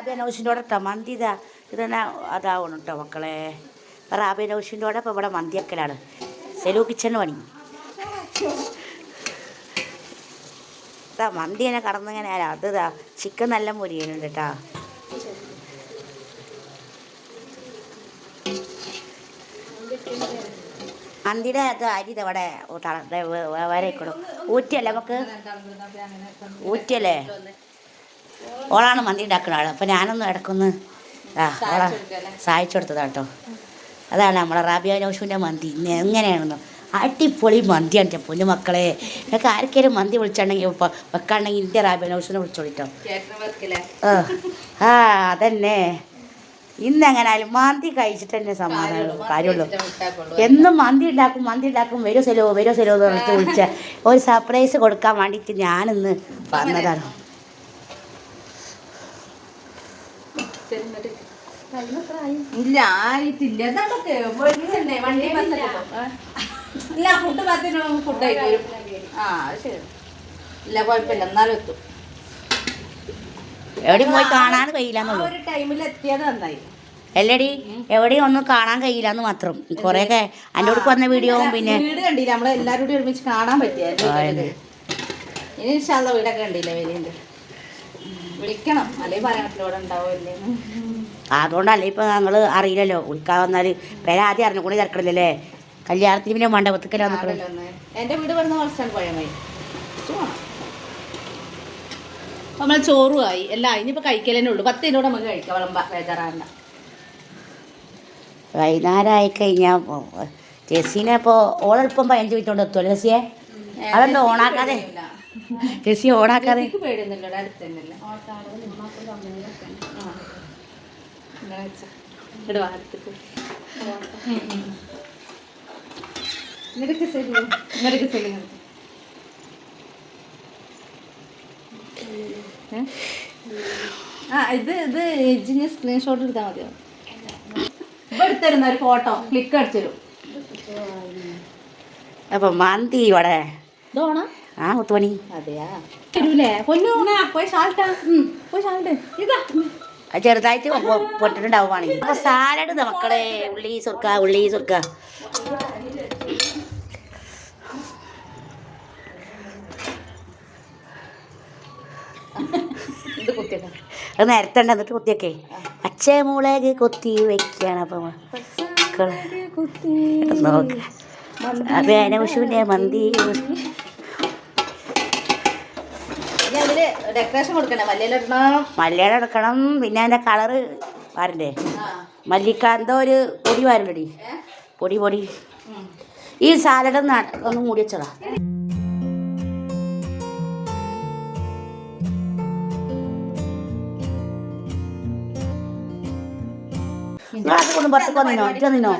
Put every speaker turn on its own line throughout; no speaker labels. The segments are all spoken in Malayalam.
റാബിയ നൗഷിന്റെ കേട്ടോ മന്തി ഇതാ ഇതന്നെ അതാവണം കേട്ടോ മക്കളെ. റാബിയ നൗഷിന്റെ കൂടെ ഇപ്പോൾ ഇവിടെ മന്തി വെക്കലാണ് സെലു കിച്ചണ് പണി. മന്തി തന്നെ കടന്നിങ്ങനെ അത് ഇതാ ചിക്കൻ നല്ല മുരിയനുണ്ട് കേട്ടാ മന്തിയുടെ അത് അരി ഇവിടെ വരയിക്കണം ഊറ്റിയല്ലേ നമുക്ക്? ഊറ്റിയല്ലേ? ഓളാണ് മന്തി ഉണ്ടാക്കുന്ന ആൾ അപ്പം ഞാനൊന്ന് ഇടക്കൊന്ന് ആ ഓളാ സഹായിച്ചു കേട്ടോ അതാണ് നമ്മളെ റാബിയ നൗഷുവിന്റെ മന്തി. ഇന്ന് എങ്ങനെയാണെന്നോ. അടിപൊളി മന്തിയാണ് എന്റെ പൊന്നു മക്കളെ നിങ്ങൾക്ക് ആർക്കെങ്കിലും മന്തി വിളിച്ചിട്ടുണ്ടെങ്കിൽ വെക്കാണെങ്കിൽ എന്റെ റാബിയ നൗഷിനെ വിളിച്ചോളിട്ടോ ആ ആ അതന്നെ. ഇന്ന് എങ്ങനായാലും മന്തി കഴിച്ചിട്ട് തന്നെ സമാധാനം കാര്യമുള്ളൂ എന്നും മന്തി ഉണ്ടാക്കും മന്തി ഉണ്ടാക്കും വരോ സെലോ വരോ സെലോ എന്ന് പറഞ്ഞിട്ട് വിളിച്ച. ഒരു സർപ്രൈസ് കൊടുക്കാൻ വേണ്ടിയിട്ട് ഞാനിന്ന് പറഞ്ഞതാണ്
ഇല്ല ആയിട്ടില്ല. അതൊക്കെ വണ്ടി ഇല്ല. ഫുഡ് പത്തിന് ഫുഡ് ആ അത് ശരി. ഇല്ല കുഴപ്പമില്ല. എന്നാലും എത്തും.
എവിടെയും പോയി കാണാൻ കഴിയില്ലെന്നുള്ളൂ
ഒരു ടൈമിൽ എത്തിയത് നന്നായി.
അല്ലടി എവിടെയും ഒന്നും കാണാൻ കഴിയില്ലെന്ന് മാത്രം. കുറേയൊക്കെ എന്റെ അടുക്ക് വന്ന വീഡിയോവും പിന്നെ
വീട് കണ്ടില്ല. നമ്മളെ എല്ലാവരും കൂടി ഒരുമിച്ച് കാണാൻ പറ്റിയായിരുന്നു. ഇനി ഇൻഷാല്ല വീടൊക്കെ കണ്ടില്ല വലിയ വിളിക്കണം. അല്ലെങ്കിൽ പറയണത്തിലൂടെ ഉണ്ടാവും
അതുകൊണ്ടല്ലേ ഇപ്പം ഞങ്ങൾ അറിയില്ലല്ലോ. ഉൽക്കാ വന്നാൽ പേരെ ആദ്യം അറിഞ്ഞു കൂടി തിരക്കണില്ലല്ലേ കല്യാണത്തിന് പിന്നെ മണ്ഡപത്തിൽ നിൽക്കണത്
എന്റെ വീട് വരുന്ന കുറച്ചാണ് നമ്മൾ ചോറുമായി എല്ലാം ഇനിയിപ്പോൾ കഴിക്കലേ ഉള്ളൂ. പത്ത് മിനിറ്റ് നമുക്ക് കഴിക്കാം. വിളമ്പ ബേജാറാണ്ട
വൈകുന്നേരം ആയി കഴിഞ്ഞാൽ ജെസ്സിനെ ഇപ്പോൾ ഓളെളുപ്പം പതിനഞ്ച് മിനിറ്റ് കൊണ്ട് എത്തുമല്ലോ ജെസ്സിയെ അതെന്താ ഓണാക്കാതെ? ജെസ്സി ഓണാക്കാതെ?
പേടിയൊന്നുമില്ല. പേടിയൊന്നുമില്ല ശരി. ശരി? ആ ഇത് ഇത് എജിന് സ്ക്രീൻഷോട്ട് എടുത്താൽ മതിയോ? ഇപ്പൊ എടുത്തരുന്ന ഒരു ഫോട്ടോ ക്ലിക്ക് അടിച്ചു
അപ്പൊ മാന്തി ഇവിടെ.
ഇതോണ
ആ മുത്തുമണി.
അതെയാ? തരൂലേ? പൊന്നു പോയി ഷാൾട്ടാ പോയി ഷാൾട്ട് ഇതാ.
അത് ചെറുതായിട്ട് പൊട്ടിട്ടുണ്ടാവുകയാണെങ്കിൽ അപ്പോൾ സാലഡ് മക്കളെ. ഉള്ളി സുർക്ക ഉള്ളി സുർക്ക. അത് നേരത്തെ ഉണ്ട് എന്നിട്ട് കുത്തിയൊക്കെ. പച്ചമുളക് കൊത്തി വെക്കുകയാണ് അപ്പം നോക്ക്. അപ്പം അനൗഷുവിന്റെ മന്തി.
ഡെക്കറേഷൻ കൊടുക്കണേ
മല്ലിയുടെ എടുക്കണം. പിന്നെ അതിന്റെ കളറ് വരണ്ടേ? മല്ലിക്ക എന്തോ ഒരു പൊടി വരണ്ടടി. പൊടി പൊടി. ഈ സാലഡ് ഒന്ന് മൂടി വെച്ചടാ. വന്നിനോ ഇറ്റ നിന്നോ.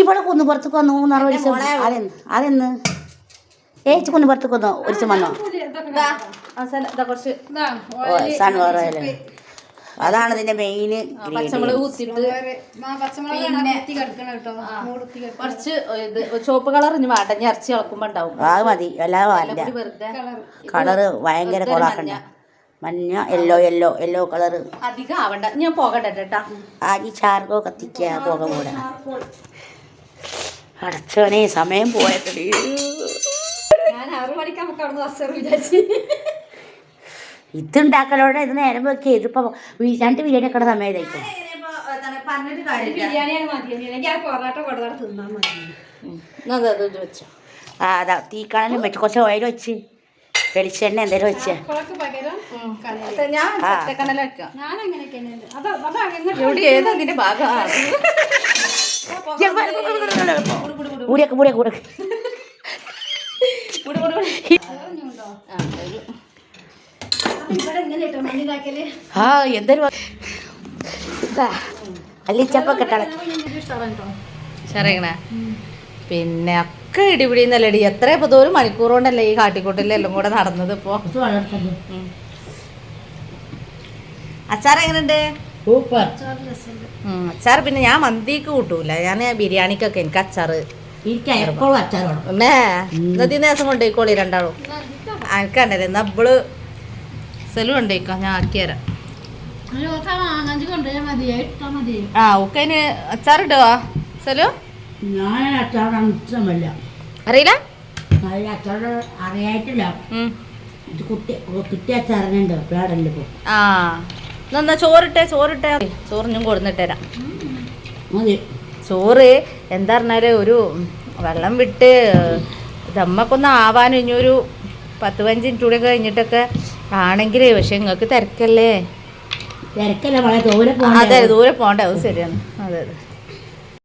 ഇവിടെ കുന്നുപുറത്തേക്ക് വന്നു ദിവസം അതെന്ന് അതെന്ന് ഏച്ചി കുന്ന് പുറത്തേക്ക് വന്നു?
കുറച്ച്.
സൺഫ്ലവർ ഓയിൽ അതാണ് ഇതിന്റെ മെയിൻ
പച്ചമുളക് കുത്തിയിട്ട് പിന്നെ കുറച്ച് ഇത് ചുവപ്പ് കളർ ഇനി വേണ്ട. ഇനി ഇറച്ചി ഇളക്കുമ്പോ ഉണ്ടാവും.
അത് മതി. അല്ലാതെ വേണ്ട.
ഒരു വെറുതെ
കളറ്. ഭയങ്കര കൊളാക്കണ്ട മഞ്ഞ. Yellow yellow yellow colour.
അധികം ആവണ്ട. ഞാൻ പോകട്ടെ കേട്ടാ
ആ ഈ ചാർക്കോ കത്തിക്കുക പോക കൂടെ അടച്ചോനെ സമയം പോയതടി.
ഞാൻ ആറു മണിക്ക് നമുക്ക് അവിടെ ബസ് വിചാരിച്ചു.
ഇതുണ്ടാക്കലോടെ ഇത് നേരം വെക്കുക ഇതിപ്പോ രണ്ട് ബിരിയാണി ഒക്കെ സമയത്തായിരിക്കും
പറഞ്ഞിട്ട് കാര്യമില്ല.
ബിരിയാണിയാണ് മതി. ആ പൊറോട്ട കൊടുത്താൽ തിന്നാൻ മതി.
അത് വെച്ചോ.
ആ അതാ തീക്കണലും വെച്ച്. കുറച്ച് ഓയിൽ വെച്ച്. വെളിച്ചെണ്ണ എന്തേലും വെച്ച്.
കൂടിയൊക്കെ ഞാൻ
ആ.
ചട്ടക്കണ്ണല വെക്കാം
ആ എന്തൊരു അല്ലിച്ചപ്പൊക്കെ
പിന്നെ ഒക്കെ ഇടിപിടി എന്നല്ലടി എത്ര ഇപ്പൊ ഒരു മണിക്കൂർ കൊണ്ടല്ലേ ഈ കാട്ടിക്കൂട്ടിലെല്ലാം കൂടെ നടന്നത് ഇപ്പൊ. അച്ചാർ എങ്ങനെയുണ്ട്? അച്ചാർ പിന്നെ ഞാൻ മന്തിക്ക് കൂട്ടൂല. ഞാൻ ബിരിയാണിക്കൊക്കെ എനിക്ക് അച്ചാറ്
അച്ചാർ
അമ്മേ ഇന്നത്തെ ദിവസം കൊണ്ടുപോയിക്കോളി രണ്ടാളും. അനക്കണ്ടേ എന്നാ ഇവൾ സെലു ഉണ്ടേക്കാം ഞാൻ
ഇട്ടാ മതി.
ആ ഓക്കേന് അച്ചാറിടുവാ സെലു?
ഞാൻ
അറിയില്ല?
അറിയായിട്ടില്ല. കുട്ടി അച്ചാറിനുണ്ട്
ആ. എന്നാ ചോറിട്ടെ ചോറിട്ടെ. ചോറിനും കൊടുന്നിട്ടേരാ. തരാം
മതി.
ചോറ് എന്താ പറഞ്ഞാൽ ഒരു വെള്ളം വിട്ട് ദമ്മക്കൊന്ന് ആവാനും ഇനിയൊരു പത്ത് പതിനഞ്ച് മിനിറ്റ് കൂടെ കഴിഞ്ഞിട്ടൊക്കെ ആണെങ്കിലേ പക്ഷെ നിങ്ങൾക്ക് തിരക്കല്ലേ?
തിരക്കല്ലേ
അതെ ദൂരെ പോകണ്ട അത് ശരിയാണ്. അതെ അതെ.